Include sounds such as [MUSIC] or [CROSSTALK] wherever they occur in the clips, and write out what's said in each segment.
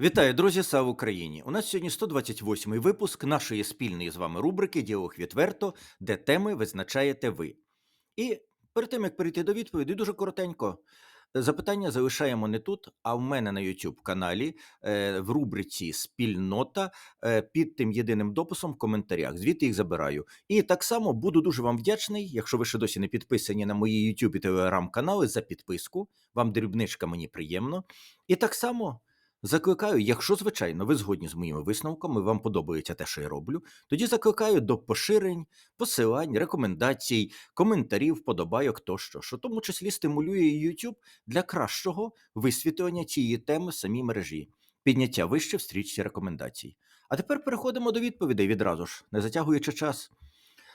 Вітаю, друзі! Слава Україні! У нас сьогодні 128-й випуск нашої спільної з вами рубрики Діалог відверто, де теми визначаєте ви. І перед тим як перейти до відповіді, дуже коротенько. Запитання залишаємо не тут, а в мене на YouTube каналі е, в рубриці Спільнота е, під тим єдиним дописом в коментарях. Звідти їх забираю. І так само буду дуже вам вдячний, якщо ви ще досі не підписані на мої YouTube і Telegram канали за підписку. Вам дрібничка мені приємно. І так само закликаю, якщо звичайно ви згодні з моїми висновками, вам подобається те, що я роблю, тоді закликаю до поширень, посилань, рекомендацій, коментарів, вподобайок тощо, що в тому числі стимулює YouTube для кращого висвітлення цієї теми в самій мережі, підняття вище в стрічці рекомендацій. А тепер переходимо до відповідей відразу ж, не затягуючи час.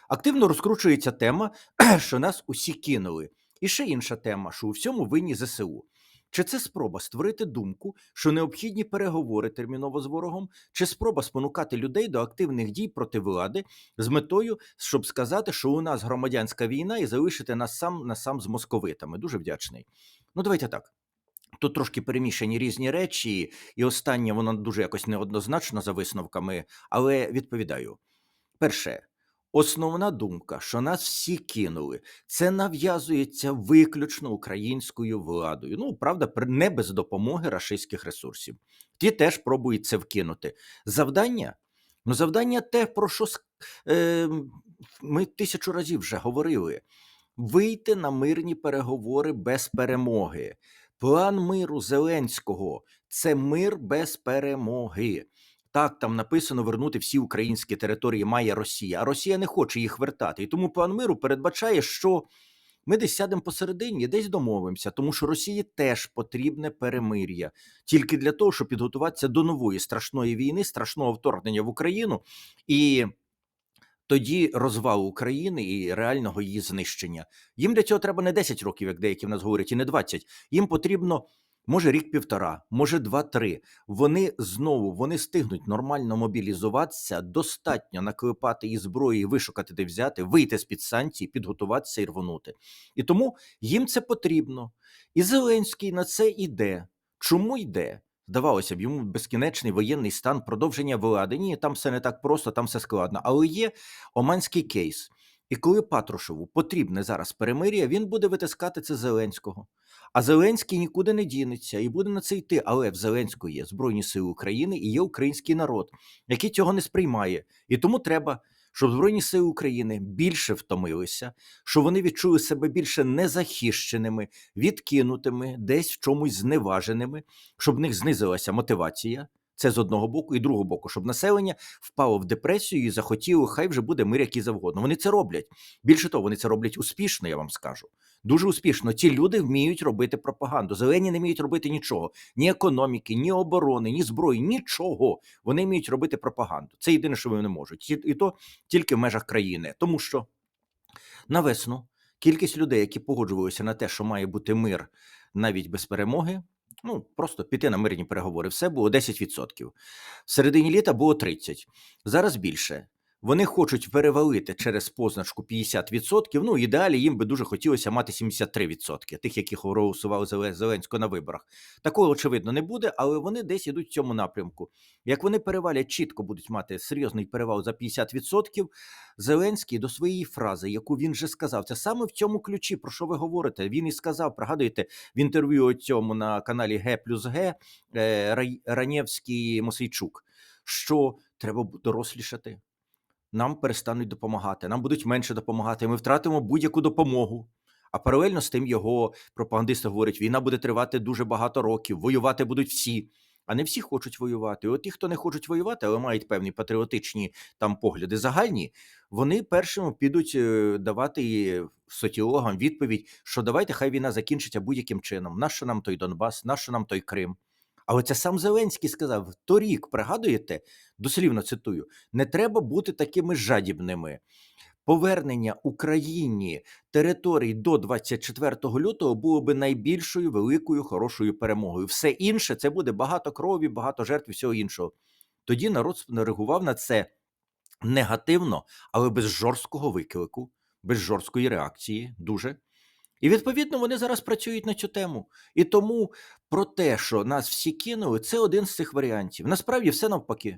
Активно розкручується тема, [CLEARS THROAT] що нас усі кинули. І ще інша тема, що у всьому винні ЗСУ. Чи це спроба створити думку, що необхідні переговори терміново з ворогом, чи спроба спонукати людей до активних дій проти влади з метою, щоб сказати, що у нас громадянська війна і залишити нас сам на сам з московитами? Дуже вдячний. Ну, давайте так. Тут трошки перемішані різні речі, і останнє воно дуже якось неоднозначно за висновками, але відповідаю. Перше, основна думка, що нас всі кинули, це нав'язується виключно українською владою. Ну, правда, не без допомоги рашистських ресурсів. Ті теж пробують це вкинути. Завдання? Ну, завдання те, про що е, ми тисячу разів вже говорили: вийти на мирні переговори без перемоги. План миру Зеленського це мир без перемоги. Так, там написано вернути всі українські території має Росія, а Росія не хоче їх вертати. І тому план миру передбачає, що ми десь сядемо посередині, десь домовимося, тому що Росії теж потрібне перемир'я тільки для того, щоб підготуватися до нової страшної війни, страшного вторгнення в Україну і тоді розвалу України і реального її знищення. Їм для цього треба не 10 років, як деякі в нас говорять, і не 20. Їм потрібно. Може рік півтора, може два-три. Вони знову вони стигнуть нормально мобілізуватися, достатньо наклепати і зброї, вишукати де взяти, вийти з під санкцій, підготуватися і рвонути. І тому їм це потрібно. І Зеленський на це йде. Чому йде? Здавалося б, йому безкінечний воєнний стан, продовження влади. Ні, там все не так просто, там все складно. Але є оманський кейс. І коли Патрушеву потрібне зараз перемир'я, він буде витискати це Зеленського. А Зеленський нікуди не дінеться і буде на це йти. Але в Зеленського є Збройні Сили України і є український народ, який цього не сприймає. І тому треба, щоб Збройні Сили України більше втомилися, щоб вони відчули себе більше незахищеними, відкинутими, десь в чомусь зневаженими, щоб в них знизилася мотивація. Це з одного боку, і другого боку, щоб населення впало в депресію і захотіло, хай вже буде мир який завгодно. Вони це роблять. Більше того, вони це роблять успішно, я вам скажу. Дуже успішно. Ці люди вміють робити пропаганду. Зелені не вміють робити нічого: ні економіки, ні оборони, ні зброї, нічого. Вони вміють робити пропаганду. Це єдине, що вони можуть. І то тільки в межах країни. Тому що на весну кількість людей, які погоджувалися на те, що має бути мир навіть без перемоги. Ну, просто піти на мирні переговори. Все було 10%. В середині літа було 30%. Зараз більше. Вони хочуть перевалити через позначку 50%. Ну, ідеалі їм би дуже хотілося мати 73%, тих, які голосували Зеленського на виборах. Такого, очевидно, не буде, але вони десь ідуть в цьому напрямку. Як вони перевалять, чітко будуть мати серйозний перевал за 50%, Зеленський до своєї фрази, яку він же сказав, це саме в цьому ключі, про що ви говорите. Він і сказав, пригадуєте, в інтерв'ю цьому на каналі Г плюс Г е, Ранєвський Мосейчук, що треба дорослішати. Нам перестануть допомагати, нам будуть менше допомагати. Ми втратимо будь-яку допомогу. А паралельно з тим його пропагандисти говорять, війна буде тривати дуже багато років, воювати будуть всі. А не всі хочуть воювати. От ті, хто не хочуть воювати, але мають певні патріотичні там погляди загальні, вони першими підуть е, давати соціологам відповідь, що давайте хай війна закінчиться будь-яким чином. Нащо нам той Донбас, нащо нам той Крим? Але це сам Зеленський сказав торік, пригадуєте, дослівно цитую: не треба бути такими жадібними. Повернення Україні територій до 24 лютого було би найбільшою великою хорошою перемогою. Все інше це буде багато крові, багато жертв і всього іншого. Тоді народ реагував на це негативно, але без жорсткого виклику, без жорсткої реакції. Дуже. І відповідно вони зараз працюють на цю тему. І тому про те, що нас всі кинули, це один з цих варіантів. Насправді все навпаки.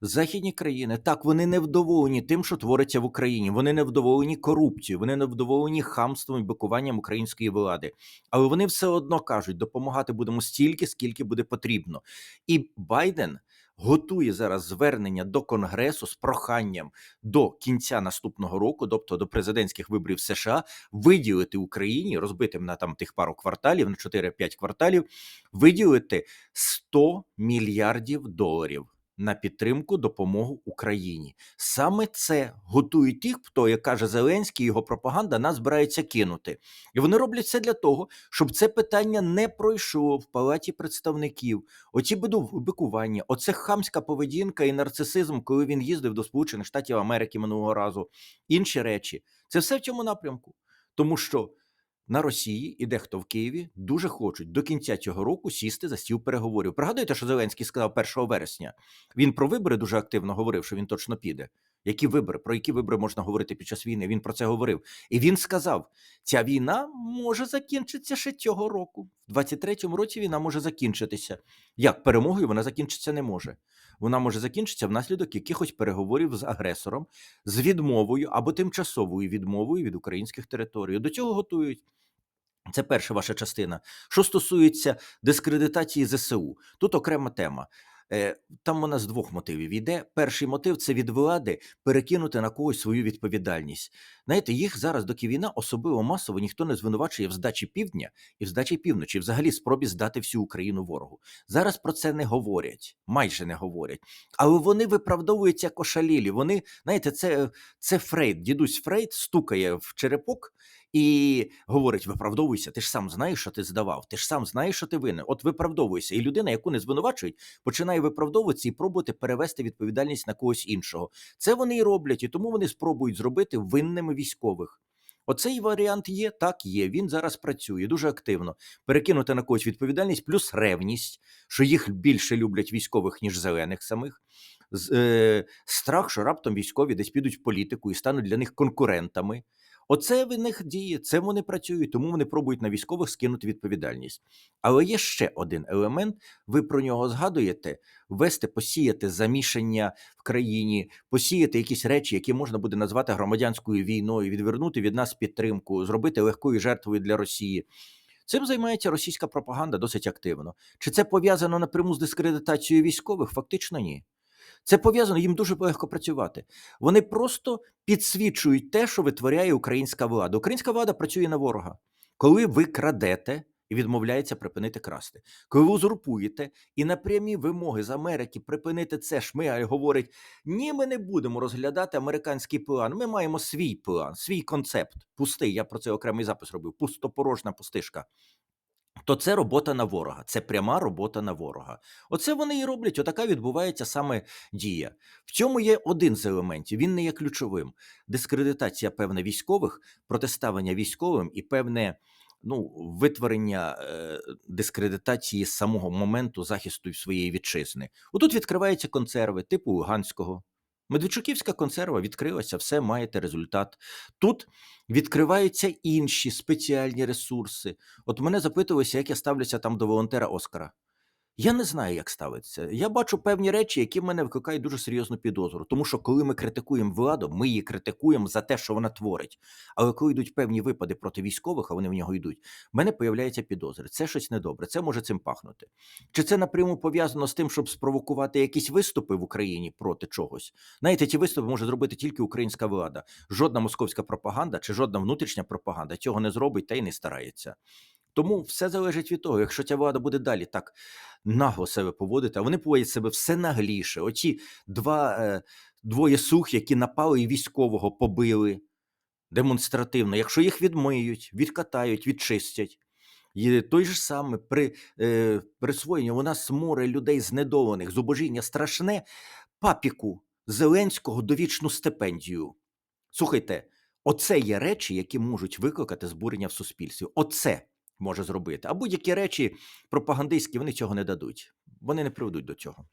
Західні країни так вони не вдоволені тим, що твориться в Україні. Вони не вдоволені корупцією, вони не вдоволені хамством і бикуванням української влади. Але вони все одно кажуть, допомагати будемо стільки, скільки буде потрібно. І Байден готує зараз звернення до Конгресу з проханням до кінця наступного року, тобто до президентських виборів США, виділити Україні, розбитим на там тих пару кварталів, на 4-5 кварталів, виділити 100 мільярдів доларів на підтримку допомогу Україні. Саме це готують тих, хто, як каже Зеленський, його пропаганда нас збирається кинути. І вони роблять все для того, щоб це питання не пройшло в палаті представників. Оці бикування, оце хамська поведінка і нарцисизм, коли він їздив до Сполучених Штатів Америки минулого разу. Інші речі. Це все в цьому напрямку. Тому що на Росії і дехто в Києві дуже хочуть до кінця цього року сісти за стіл переговорів. Пригадуєте, що Зеленський сказав 1 вересня. Він про вибори дуже активно говорив, що він точно піде. Які вибори? Про які вибори можна говорити під час війни? Він про це говорив. І він сказав: ця війна може закінчитися ще цього року. В 23-му році війна може закінчитися. Як перемогою вона закінчитися не може. Вона може закінчитися внаслідок якихось переговорів з агресором, з відмовою або тимчасовою відмовою від українських територій. До цього готують. Це перша ваша частина. Що стосується дискредитації ЗСУ, тут окрема тема. Е, Там вона з двох мотивів йде. Перший мотив це від влади перекинути на когось свою відповідальність. Знаєте, їх зараз, доки війна особливо масово ніхто не звинувачує в здачі півдня і в здачі півночі, взагалі спробі здати всю Україну ворогу. Зараз про це не говорять, майже не говорять. Але вони виправдовуються як ошалілі. Вони, знаєте, це, це Фрейд, дідусь Фрейд стукає в черепок і говорить: виправдовуйся, ти ж сам знаєш, що ти здавав, ти ж сам знаєш, що ти винен. От виправдовуйся. І людина, яку не звинувачують, починає виправдовуватися і пробувати перевести відповідальність на когось іншого. Це вони і роблять, і тому вони спробують зробити винними військових. Оцей варіант є, так є. Він зараз працює дуже активно. Перекинути на когось відповідальність, плюс ревність, що їх більше люблять військових, ніж зелених самих. З- Е, страх, що раптом військові десь підуть в політику і стануть для них конкурентами. Оце в них діє, це вони працюють, тому вони пробують на військових скинути відповідальність. Але є ще один елемент. Ви про нього згадуєте: ввести, посіяти замішання в країні, посіяти якісь речі, які можна буде назвати громадянською війною, відвернути від нас підтримку, зробити легкою жертвою для Росії. Цим займається російська пропаганда досить активно. Чи це пов'язано напряму з дискредитацією військових? Фактично ні. Це пов'язано, їм дуже легко працювати. Вони просто підсвічують те, що витворяє українська влада. Українська влада працює на ворога. Коли ви крадете і відмовляється припинити красти, коли ви узурпуєте і на прямі вимоги з Америки припинити це, Шмигаль говорить: ні, ми не будемо розглядати американський план. Ми маємо свій план, свій концепт. Пустий. Я про це окремий запис робив. Пустопорожна пустишка. То це робота на ворога, це пряма робота на ворога. Оце вони і роблять. Отака відбувається саме дія. В цьому є один з елементів. Він не є ключовим. Дискредитація певне військових, протиставлення військовим і певне ну, витворення е, дискредитації з самого моменту захисту своєї вітчизни. Отут відкриваються консерви типу Луганського. Медведчуківська консерва відкрилася, все маєте результат. Тут відкриваються інші спеціальні ресурси. От мене запитувалися, як я ставлюся там до волонтера Оскара. Я не знаю, як ставитися. Я бачу певні речі, які в мене викликають дуже серйозну підозру. Тому що коли ми критикуємо владу, ми її критикуємо за те, що вона творить. Але коли йдуть певні випади проти військових, а вони в нього йдуть, в мене появляються підозри. Це щось недобре, це може цим пахнути. Чи це напряму пов'язано з тим, щоб спровокувати якісь виступи в Україні проти чогось? Знаєте, ті виступи може зробити тільки українська влада. Жодна московська пропаганда чи жодна внутрішня пропаганда цього не зробить та й не старається. Тому все залежить від того, якщо ця влада буде далі так нагло себе поводити, а вони поводять себе все нагліше. Оці два е, двоє сух, які напали і військового побили демонстративно. Якщо їх відмиють, відкатають, відчистять. І той же саме при е, присвоєнні у нас море людей знедолених, зубожіння страшне папіку Зеленського довічну стипендію. Слухайте, оце є речі, які можуть викликати збурення в суспільстві. Оце може зробити. А будь-які речі пропагандистські вони цього не дадуть. Вони не приведуть до цього.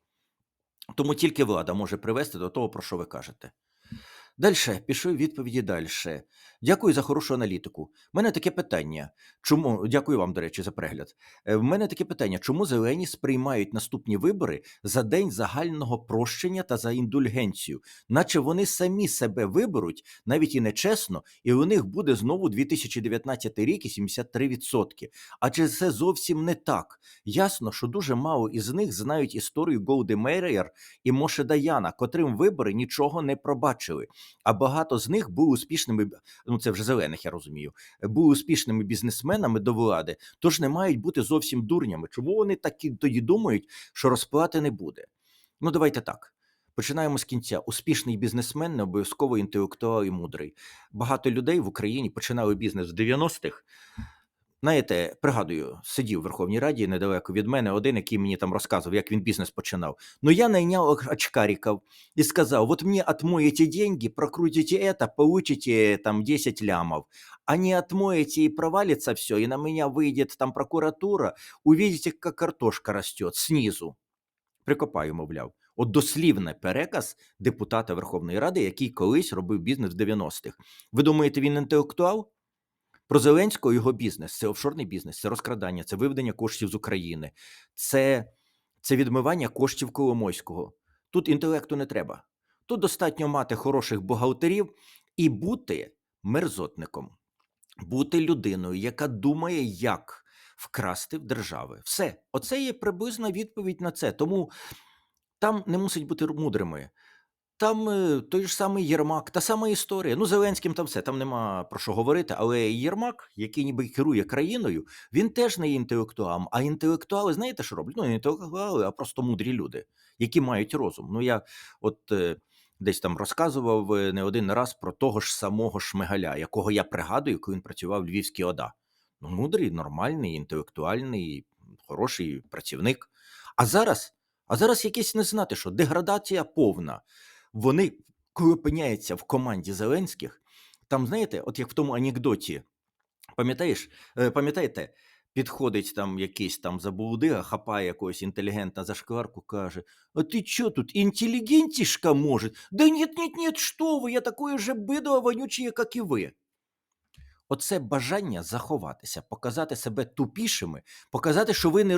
Тому тільки влада може привести до того, про що ви кажете. Дальше пішли відповіді далі. Дякую за хорошу аналітику. У мене таке питання. Чому дякую вам, до речі, за перегляд. Е, В мене таке питання: чому зелені сприймають наступні вибори за день загального прощення та за індульгенцію, наче вони самі себе виберуть, навіть і нечесно, і у них буде знову 2019 рік і 73%. Адже це зовсім не так. Ясно, що дуже мало із них знають історію Голди Мейер і Моше Даяна, котрим вибори нічого не пробачили. А багато з них були успішними, ну це вже зелених, я розумію, були успішними бізнесменами до влади, тож не мають бути зовсім дурнями. Чому вони такі тоді думають, що розплати не буде? Ну, давайте так. Починаємо з кінця. Успішний бізнесмен не обов'язково інтелектуал і мудрий. Багато людей в Україні починали бізнес в 90-х. Знаєте, пригадую, сидів в Верховній Раді недалеко від мене один, який мені там розказував, як він бізнес починав. Ну я найняв оч- очкариков и сказал, вот мне отмоете деньги, прокрутите это, получите там 10 лямов. А не отмоете и провалится все, и на меня выйдет там прокуратура, увидите, как картошка растет снизу. Прикопаю, мовляв. От дослівний переказ депутата Верховної Ради, який колись робив бізнес в 90-х. Ви думаєте, він інтелектуал? Про Зеленського його бізнес це офшорний бізнес, це розкрадання, це виведення коштів з України, це, це відмивання коштів Коломойського. Тут інтелекту не треба. Тут достатньо мати хороших бухгалтерів і бути мерзотником, бути людиною, яка думає, як вкрасти в держави. Все, оце є приблизна відповідь на це. Тому там не мусить бути мудрими. Там е, той ж самий Єрмак, та сама історія. Ну, Зеленським там все, там нема про що говорити. Але Єрмак, який ніби керує країною, він теж не є інтелектуалом. А інтелектуали, знаєте, що роблять? Ну, не інтелектуали, а просто мудрі люди, які мають розум. Ну, я от е, десь там розказував е, не один раз про того ж самого Шмигаля, якого я пригадую, коли він працював в Львівській ОДА. Ну, мудрий, нормальний, інтелектуальний, хороший працівник. А зараз, а зараз якесь не знати, що деградація повна вони, коли опиняються в команді Зеленських, там, знаєте, от як в тому анекдоті, пам'ятаєш, е, пам'ятаєте, підходить там якийсь там заблудига, хапає якогось інтелігента за шкварку, каже: А ти чо тут, інтелігентішка може? Да ні, ні, ні, що ви, я такое же бидло вонюче, як і ви. Оце бажання заховатися, показати себе тупішими, показати, що ви не,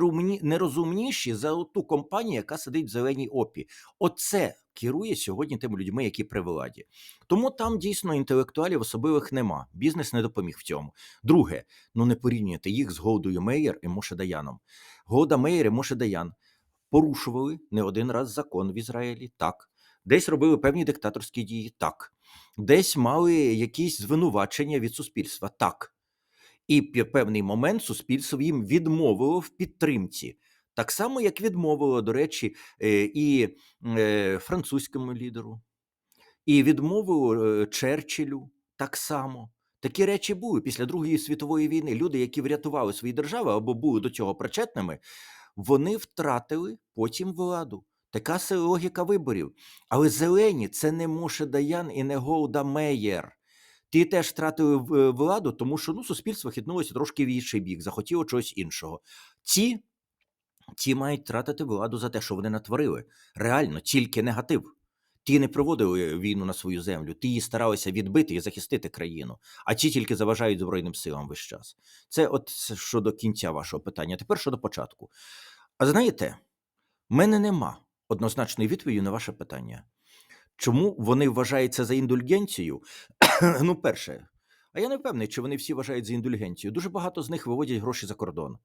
румні, за ту компанію, яка сидить в зеленій опі. Оце керує сьогодні тими людьми, які при владі. Тому там дійсно інтелектуалів особливих нема. Бізнес не допоміг в цьому. Друге, ну не порівнюйте їх з Голдою Мейер і Моше Даяном. Голда Мейер і Моше Даян порушували не один раз закон в Ізраїлі, так. Десь робили певні диктаторські дії, так. Десь мали якісь звинувачення від суспільства, так. І в певний момент суспільство їм відмовило в підтримці. Так само, як відмовило, до речі, е, і е, французькому лідеру, і відмовило е, Черчиллю так само. Такі речі були після Другої світової війни. Люди, які врятували свої держави або були до цього причетними, вони втратили потім владу. Така це логіка виборів. Але зелені це не Моше Даян і не Голда Меєр. Ті теж втратили е, владу, тому що ну, суспільство хитнулося трошки в інший бік, захотіло чогось іншого. Ці, ті мають втратити владу за те, що вони натворили. Реально, тільки негатив. Ті не проводили війну на свою землю, ті її старалися відбити і захистити країну, а ті тільки заважають Збройним силам весь час. Це от щодо кінця вашого питання. Тепер щодо початку. А знаєте, в мене нема однозначної відповіді на ваше питання. Чому вони вважають це за індульгенцію? [COUGHS] ну, перше, а я не впевнений, чи вони всі вважають за індульгенцію. Дуже багато з них виводять гроші за кордон,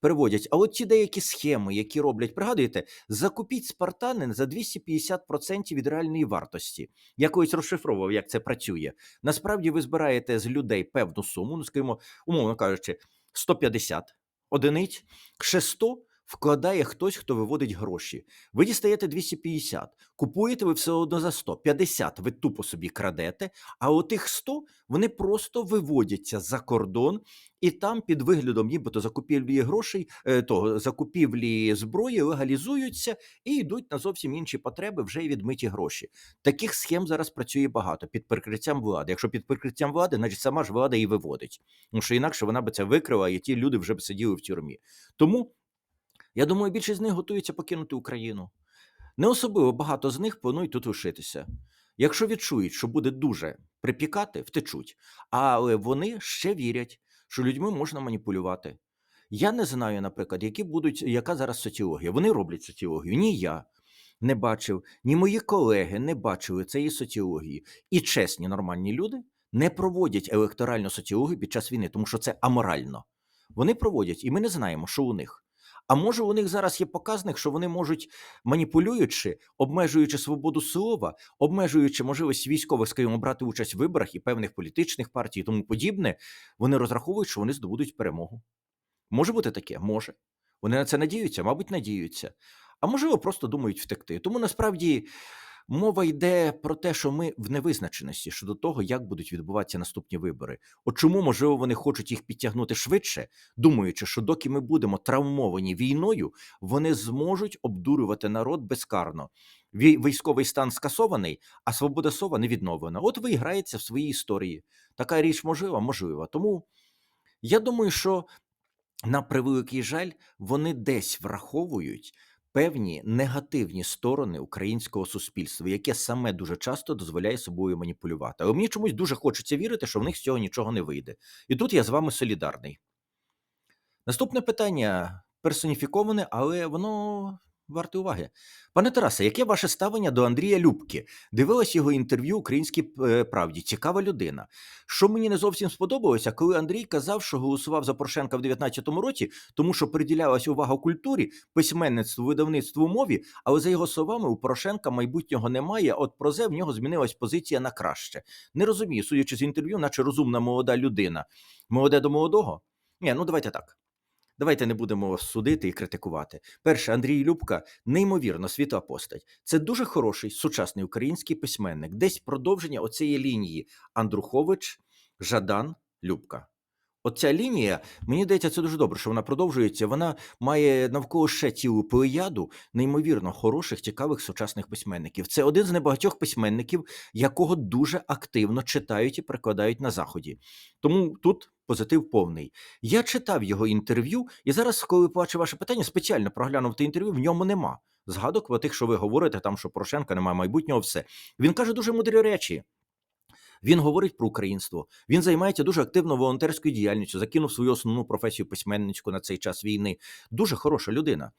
переводять. А от ті деякі схеми, які роблять, пригадуєте, закупіть спартани за 250% від реальної вартості. Я колись розшифровував, як це працює. Насправді ви збираєте з людей певну суму, ну скажімо, умовно кажучи, 150 одиниць, ще 100 вкладає хтось, хто виводить гроші. Ви дістаєте 250, купуєте ви все одно за 100, 50 ви тупо собі крадете, а отих 100 вони просто виводяться за кордон, і там під виглядом нібито закупівлі грошей, е, того закупівлі зброї легалізуються і йдуть на зовсім інші потреби, вже відмиті гроші. Таких схем зараз працює багато під прикриттям влади. Якщо під прикриттям влади, значить сама ж влада і виводить. Тому що інакше вона би це викрила, і ті люди вже б сиділи в тюрмі. Тому я думаю, більшість з них готуються покинути Україну. Не особливо багато з них планують тут лишитися. Якщо відчують, що буде дуже припікати, втечуть. Але вони ще вірять, що людьми можна маніпулювати. Я не знаю, наприклад, які будуть, яка зараз соціологія. Вони роблять соціологію. Ні я не бачив, ні мої колеги не бачили цієї соціології. І чесні нормальні люди не проводять електоральну соціологію під час війни, тому що це аморально. Вони проводять, і ми не знаємо, що у них. А може, у них зараз є показник, що вони можуть, маніпулюючи, обмежуючи свободу слова, обмежуючи можливість військових, скажімо, брати участь в виборах і певних політичних партій і тому подібне, вони розраховують, що вони здобудуть перемогу. Може бути таке? Може. Вони на це надіються, мабуть, надіються. А можливо, просто думають втекти. Тому насправді мова йде про те, що ми в невизначеності щодо того, як будуть відбуватися наступні вибори. От чому, можливо, вони хочуть їх підтягнути швидше, думаючи, що доки ми будемо травмовані війною, вони зможуть обдурювати народ безкарно. Вій- Військовий стан скасований, а свобода слова не відновлена. От ви граєте в своїй історії. Така річ можлива, можлива. Тому я думаю, що на превеликий жаль, вони десь враховують певні негативні сторони українського суспільства, яке саме дуже часто дозволяє собою маніпулювати. Але мені чомусь дуже хочеться вірити, що в них з цього нічого не вийде. І тут я з вами солідарний. Наступне питання персоніфіковане, але воно варте уваги. Пане Тарасе, яке ваше ставлення до Андрія Любки? Дивилась його інтерв'ю Українській е, правді. Цікава людина. Що мені не зовсім сподобалося, коли Андрій казав, що голосував за Порошенка в 19-му році, тому що приділялась увага культурі, письменництву, видавництву мові. Але за його словами, у Порошенка майбутнього немає. От про це в нього змінилась позиція на краще. Не розумію, судячи з інтерв'ю, наче розумна молода людина. Молоде до молодого? Ні, ну давайте так. Давайте не будемо судити і критикувати. Перше, Андрій Любка неймовірно світова постать. Це дуже хороший сучасний український письменник. Десь продовження оцієї лінії Андрухович, Жадан, Любка. Оця лінія, мені здається, це дуже добре, що вона продовжується. Вона має навколо ще цілу плеяду неймовірно хороших, цікавих сучасних письменників. Це один з небагатьох письменників, якого дуже активно читають і перекладають на заході. Тому тут позитив повний. Я читав його інтерв'ю, і зараз, коли бачу ваше питання, спеціально проглянув те інтерв'ю, в ньому нема. Згадок про тих, що ви говорите, там що Порошенка немає майбутнього, все. Він каже дуже мудрі речі. Він говорить про українство. Він займається дуже активно волонтерською діяльністю, закинув свою основну професію письменницьку на цей час війни. Дуже хороша людина.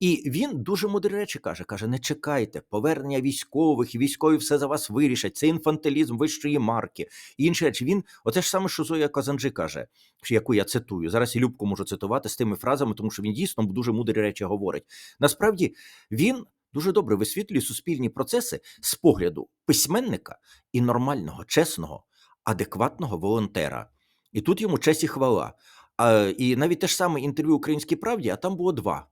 І він дуже мудрі речі каже: каже: не чекайте, повернення військових, військові все за вас вирішать. Це інфантилізм вищої марки. І інші речі. Він, оце ж саме, що Зоя Казанджи каже, яку я цитую. Зараз і Любку можу цитувати з тими фразами, тому що він дійсно дуже мудрі речі говорить. Насправді він дуже добре висвітлює суспільні процеси з погляду письменника і нормального, чесного, адекватного волонтера. І тут йому честь і хвала. А, і навіть те ж саме інтерв'ю Українській правді, а там було два.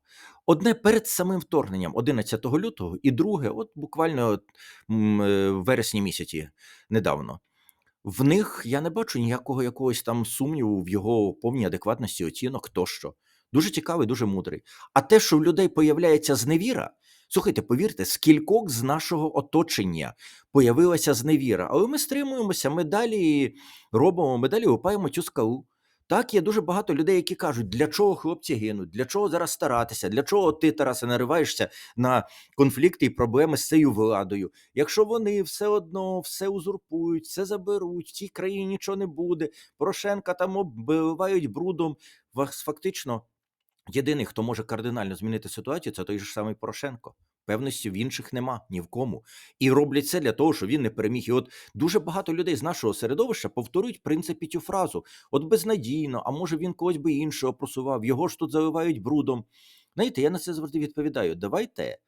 Одне перед самим вторгненням 11 лютого, і друге, от буквально е, в вересні місяці недавно. В них я не бачу ніякого якогось там сумніву в його повній адекватності оцінок тощо. Дуже цікавий, дуже мудрий. А те, що в людей появляється зневіра, слухайте, повірте, скількох з нашого оточення появилася зневіра. Але ми стримуємося, ми далі робимо, ми далі лупаємо цю скалу. Так, є дуже багато людей, які кажуть, для чого хлопці гинуть, для чого зараз старатися, для чого ти, Тарасе, нариваєшся на конфлікти і проблеми з цією владою. Якщо вони все одно все узурпують, все заберуть, в цій країні нічого не буде, Порошенка там оббивають брудом. Вас Фактично, єдиний, хто може кардинально змінити ситуацію, це той же самий Порошенко. Певності в інших нема ні в кому. І роблять це для того, щоб він не переміг. І от дуже багато людей з нашого середовища повторюють в принципі цю фразу: от безнадійно, а може він когось би іншого просував, його ж тут заливають брудом. Знаєте, я на це завжди відповідаю: давайте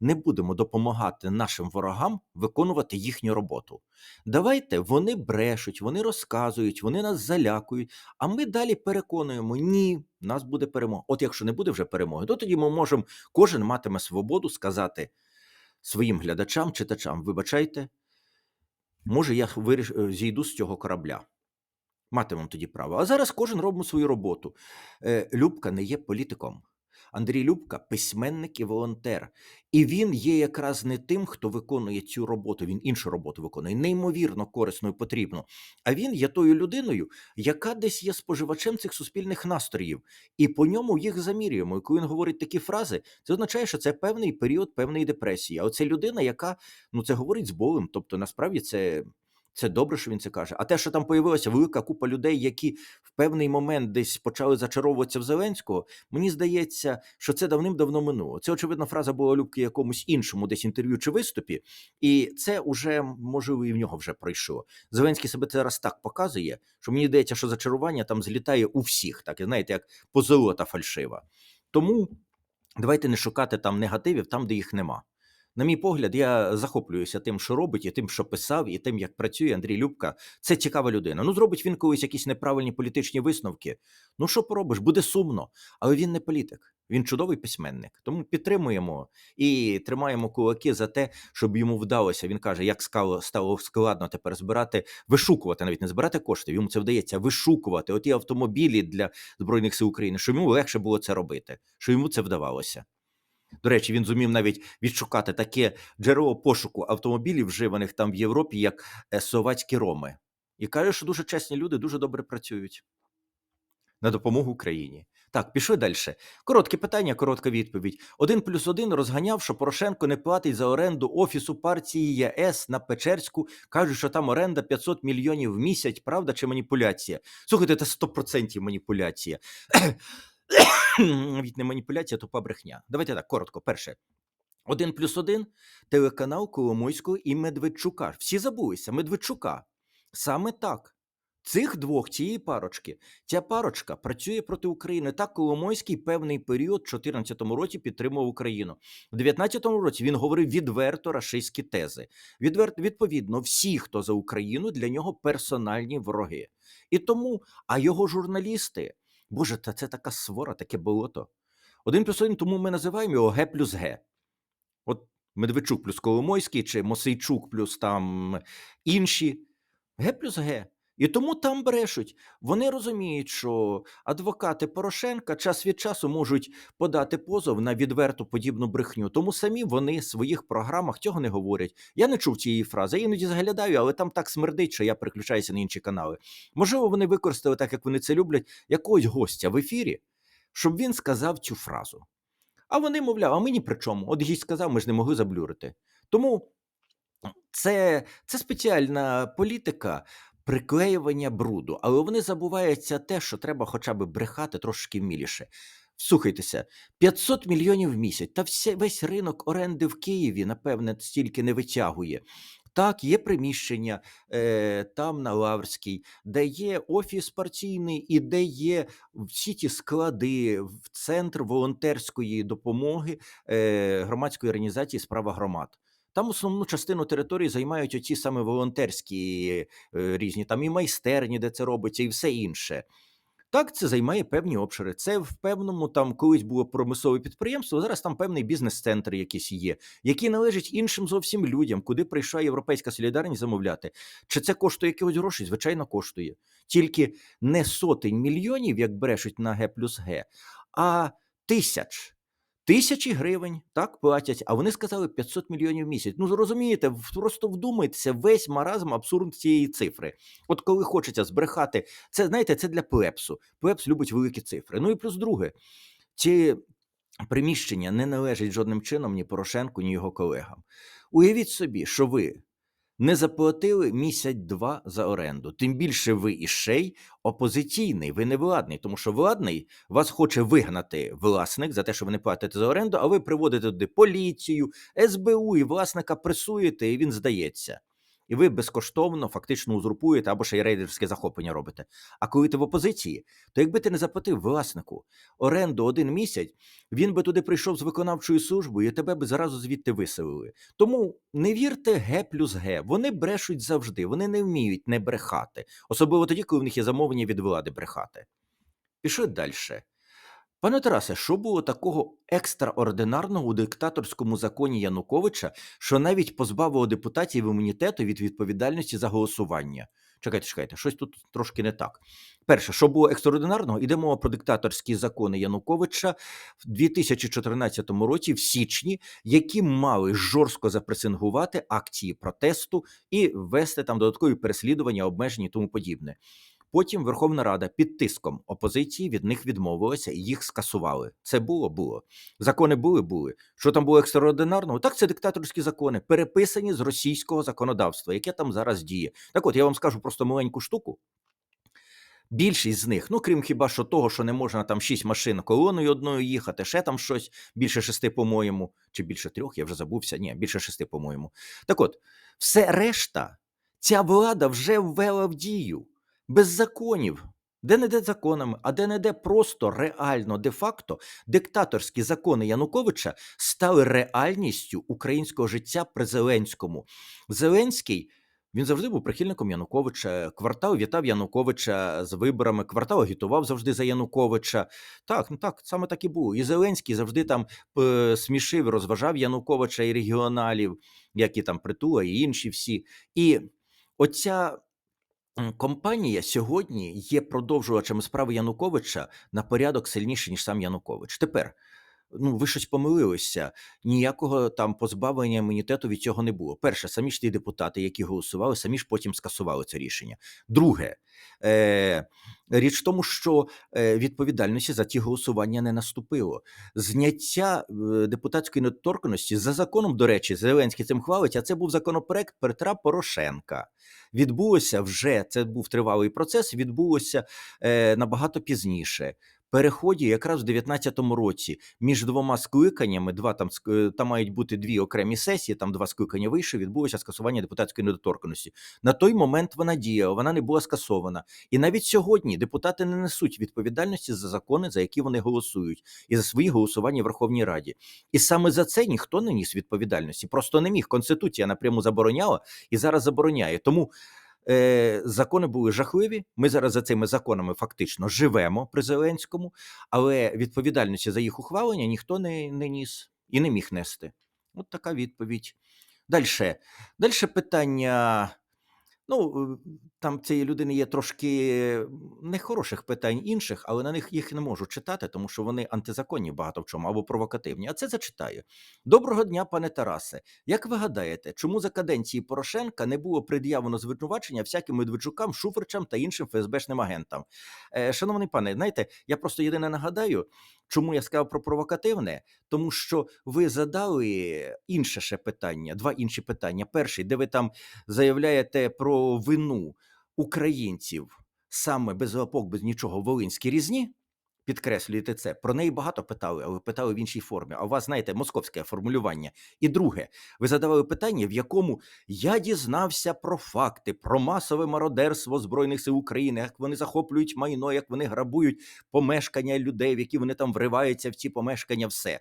не будемо допомагати нашим ворогам виконувати їхню роботу. Давайте вони брешуть, вони розказують, вони нас залякують, а ми далі переконуємо, ні, нас буде перемога. От якщо не буде вже перемоги, то тоді ми можемо, кожен матиме свободу сказати своїм глядачам, читачам, вибачайте, може, я виріш... е, зійду з цього корабля. Матимемо тоді право. А зараз кожен робимо свою роботу. Е, Любка не є політиком. Андрій Любка письменник і волонтер. І він є якраз не тим, хто виконує цю роботу, він іншу роботу виконує, неймовірно корисну і потрібну. А він є тою людиною, яка десь є споживачем цих суспільних настроїв, і по ньому їх замірюємо. І коли він говорить такі фрази, це означає, що це певний період певної депресії. А оце людина, яка ну це говорить з болем. Тобто, насправді це. Це добре, що він це каже. А те, що там появилася велика купа людей, які певний момент десь почали зачаровуватися в Зеленського, мені здається, що це давним-давно минуло. Це очевидно фраза була Любки якомусь іншому, десь інтерв'ю чи виступі, і це уже можливо і в нього вже пройшло. Зеленський себе зараз так показує, що мені здається, що зачарування там злітає у всіх, так і знаєте, як позолота фальшива. Тому давайте не шукати там негативів, там, де їх нема. На мій погляд, я захоплююся тим, що робить, і тим, що писав, і тим, як працює Андрій Любка. Це цікава людина. Ну, зробить він колись якісь неправильні політичні висновки. Ну, що поробиш, буде сумно, але він не політик. Він чудовий письменник. Тому підтримуємо і тримаємо кулаки за те, щоб йому вдалося. Він каже, як стало, складно тепер збирати, вишукувати, навіть не збирати кошти. Йому це вдається вишукувати оті автомобілі для збройних сил України, щоб йому легше було це робити, що йому це вдавалося. До речі, він зумів навіть відшукати таке джерело пошуку автомобілів, вживаних там в Європі, як е, словацькі роми. І каже, що дуже чесні люди дуже добре працюють на допомогу Україні. Так, пішли далі. Коротке питання, коротка відповідь. Один плюс один розганяв, що Порошенко не платить за оренду офісу партії ЄС на Печерську. Кажуть, що там оренда 500 мільйонів в місяць. Правда чи маніпуляція? Слухайте, це 100% маніпуляція. [COUGHS] Навіть не маніпуляція, то брехня. Давайте так, коротко. Перше. Один плюс один телеканал Коломойського і Медведчука. Всі забулися, Медведчука. Саме так. Цих двох, цієї парочки, ця парочка працює проти України. Так, Коломойський певний період в 2014 році підтримував Україну. У 2019 році він говорив відверто рашистські тези. Відверто, відповідно, всі, хто за Україну, для нього персональні вороги. І тому, а його журналісти, боже, та це така свора, таке болото. Один плюс один, тому ми називаємо його Г плюс Г. От Медведчук плюс Коломойський, чи Мосейчук плюс там інші. Г плюс Г. І тому там брешуть. Вони розуміють, що адвокати Порошенка час від часу можуть подати позов на відверту подібну брехню. Тому самі вони в своїх програмах цього не говорять. Я не чув цієї фрази, я іноді заглядаю, але там так смердить, що я переключаюся на інші канали. Можливо, вони використали так, як вони це люблять, якогось гостя в ефірі, щоб він сказав цю фразу. А вони, мовляв, а ми ні при чому. От гість сказав, ми ж не могли заблюрити. Тому це, це спеціальна політика приклеювання бруду, але вони забуваються те, що треба хоча б брехати трошки вміліше. Вслухайтеся, 500 мільйонів в місяць, та весь ринок оренди в Києві, напевне, стільки не витягує. Так, є приміщення е, там на Лаврській, де є офіс партійний і де є всі ті склади в центр волонтерської допомоги е, громадської організації Справа громад. Там основну частину території займають оці саме волонтерські е, різні там і майстерні, де це робиться, і все інше. Так, це займає певні обшири. Це в певному там колись було промислове підприємство. Зараз там певний бізнес-центр якийсь є, який належить іншим зовсім людям, куди прийшла європейська солідарність замовляти. Чи це коштує якихось грошей? Звичайно, коштує. Тільки не сотень мільйонів, як брешуть на Г плюс Г, а тисяч. Тисячі гривень так платять, а вони сказали 500 мільйонів в місяць. Ну зрозумієте, просто вдумайтеся, весь маразм абсурд цієї цифри. От коли хочеться збрехати, це знаєте, це для плепсу. Плепс любить великі цифри. Ну і плюс друге, ці приміщення не належать жодним чином ні Порошенку, ні його колегам. Уявіть собі, що ви не заплатили місяць-два за оренду. Тим більше ви іще й опозиційний, ви не владний, тому що владний вас хоче вигнати власник за те, що ви не платите за оренду, а ви приводите туди поліцію, СБУ і власника пресуєте, і він здається. І ви безкоштовно фактично узурпуєте або ще й рейдерське захоплення робите. А коли ти в опозиції, то якби ти не заплатив власнику оренду один місяць, він би туди прийшов з виконавчою службою, і тебе б зразу звідти виселили. Тому не вірте Г плюс Г. Вони брешуть завжди, вони не вміють не брехати, особливо тоді, коли в них є замовлення від влади брехати. Пішли далі. Пане Тарасе, що було такого екстраординарного у диктаторському законі Януковича, що навіть позбавило депутатів імунітету від відповідальності за голосування? Чекайте, чекайте, щось тут трошки не так. Перше, що було екстраординарного, іде мова про диктаторські закони Януковича в 2014 році, в січні, які мали жорстко запресингувати акції протесту і ввести там додаткові переслідування, обмеження і тому подібне. Потім Верховна Рада під тиском опозиції від них відмовилася і їх скасували. Це було, було. Закони були, були. Що там було екстраординарного? Так, це диктаторські закони, переписані з російського законодавства, яке там зараз діє. Так от я вам скажу просто маленьку штуку. Більшість з них, ну крім хіба що того, що не можна там шість машин колоною одною їхати, ще там щось більше шести, по-моєму, чи більше трьох, я вже забувся. Ні, більше шести, по-моєму. Так от, все решта, ця влада вже ввела в дію без законів. Де не де законами, а де не де просто реально, де-факто, диктаторські закони Януковича стали реальністю українського життя при Зеленському. Зеленський він завжди був прихильником Януковича. Квартал вітав Януковича з виборами. Квартал агітував завжди за Януковича. Так, ну так саме так і було. І Зеленський завжди там е, смішив, розважав Януковича і регіоналів, як і там притула, і інші всі. І оця м, компанія сьогодні є продовжувачем справи Януковича на порядок сильніше, ніж сам Янукович. Тепер. Ну, ви щось помилилися. Ніякого там позбавлення імунітету від цього не було. Перше, самі ж ті депутати, які голосували, самі ж потім скасували це рішення. Друге, е, річ в тому, що е, відповідальності за ті голосування не наступило. Зняття е, депутатської недоторканності за законом, до речі, Зеленський цим хвалить, а це був законопроект Петра Порошенка. Відбулося вже це був тривалий процес. Відбулося е, набагато пізніше переході якраз в 19-му році між двома скликаннями, два там там мають бути дві окремі сесії, там два скликання вийшли, відбулося скасування депутатської недоторканності. На той момент вона діяла, вона не була скасована. І навіть сьогодні депутати не несуть відповідальності за закони, за які вони голосують, і за свої голосування в Верховній Раді. І саме за це ніхто не ніс відповідальності. Просто не міг. Конституція напряму забороняла і зараз забороняє. Тому Е, закони були жахливі. Ми зараз за цими законами фактично живемо при Зеленському, але відповідальності за їх ухвалення ніхто не, не ніс і не міг нести. От така відповідь. Далі. Далі питання. Ну, там цієї людини є трошки нехороших питань інших, але на них їх не можу читати, тому що вони антизаконні багато в чому або провокативні. А це зачитаю. Доброго дня, пане Тарасе. Як ви гадаєте, чому за каденції Порошенка не було пред'явлено звинувачення всяким Медведчукам, Шуфричам та іншим ФСБшним агентам? Е, шановний пане, знаєте, я просто єдине нагадаю, чому я сказав про провокативне, тому що ви задали інше ще питання, два інші питання. Перший, де ви там заявляєте про вину українців саме без лапок, без нічого в Волинській різні. Підкреслюєте це. Про неї багато питали, але питали в іншій формі. А у вас, знаєте, московське формулювання. І друге, ви задавали питання, в якому я дізнався про факти, про масове мародерство Збройних сил України, як вони захоплюють майно, як вони грабують помешкання людей, в які вони там вриваються в ці помешкання, все.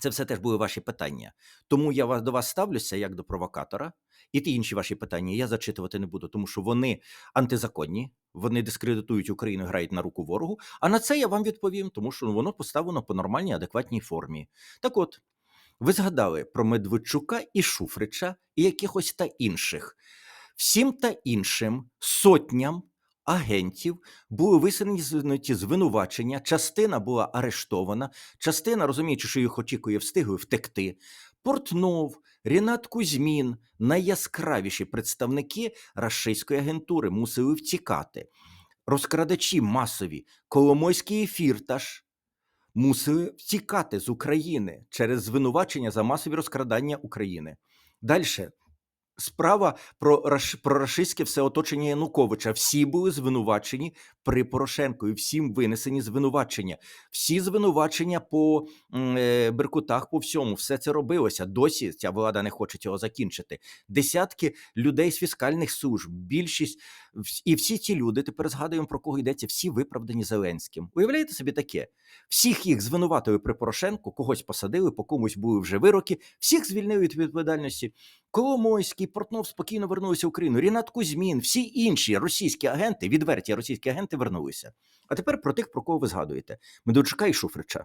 Це все теж були ваші питання. Тому я до вас ставлюся як до провокатора, і ті інші ваші питання я зачитувати не буду, тому що вони антизаконні, вони дискредитують Україну, грають на руку ворогу. А на це я вам відповім, тому що воно поставлено по нормальній, адекватній формі. Так от, ви згадали про Медведчука і Шуфрича і якихось та інших. Всім та іншим сотням агентів були висунуті звинувачення. Частина була арештована, частина, розуміючи, що їх очікує, встигли втекти. Портнов, Рінат Кузьмін, найяскравіші представники рашистської агентури мусили втікати. Розкрадачі масові, Коломойський і Фірташ мусили втікати з України через звинувачення за масові розкрадання України. Далі справа про раш, про рашистське все оточення Януковича. Всі були звинувачені при Порошенку, і всім винесені звинувачення. Всі звинувачення по е, Беркутах, по всьому, все це робилося. Досі ця влада не хоче цього закінчити. Десятки людей з фіскальних служб, більшість І всі ці люди, тепер згадуємо, про кого йдеться, всі виправдані Зеленським. Уявляєте собі таке? Всіх їх звинуватили при Порошенку, когось посадили, по комусь були вже вироки, всіх звільнили від відповідальності. Коломойський, Портнов спокійно вернулися в Україну. Рінат Кузьмін, всі інші російські агенти, відверті російські агенти вернулися. А тепер про тих, про кого ви згадуєте: Медведчука і Шуфрича.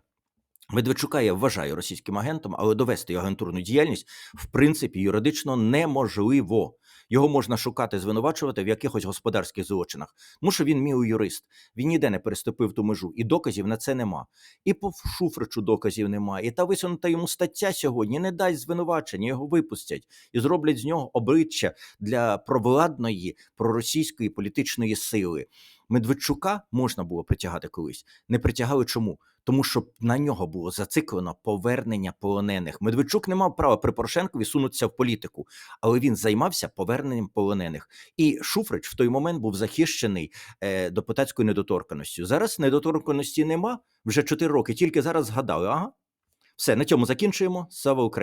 Медведчука я вважаю російським агентом, але довести його агентурну діяльність в принципі юридично неможливо. Його можна шукати, звинувачувати в якихось господарських злочинах, тому що він мій юрист. Він ніде не переступив ту межу, і доказів на це нема. І по Шуфричу доказів немає. І та висунута йому стаття сьогодні не дасть звинувачення, його випустять і зроблять з нього обличчя для провладної проросійської політичної сили. Медведчука можна було притягати колись. Не притягали чому? Тому що на нього було зациклено повернення полонених. Медведчук не мав права при Порошенкові сунутися в політику, але він займався поверненням полонених. І Шуфрич в той момент був захищений е, депутатською недоторканістю. Зараз недоторканності нема вже 4 роки. Тільки зараз згадали. Ага, все на цьому закінчуємо. Слава Україні!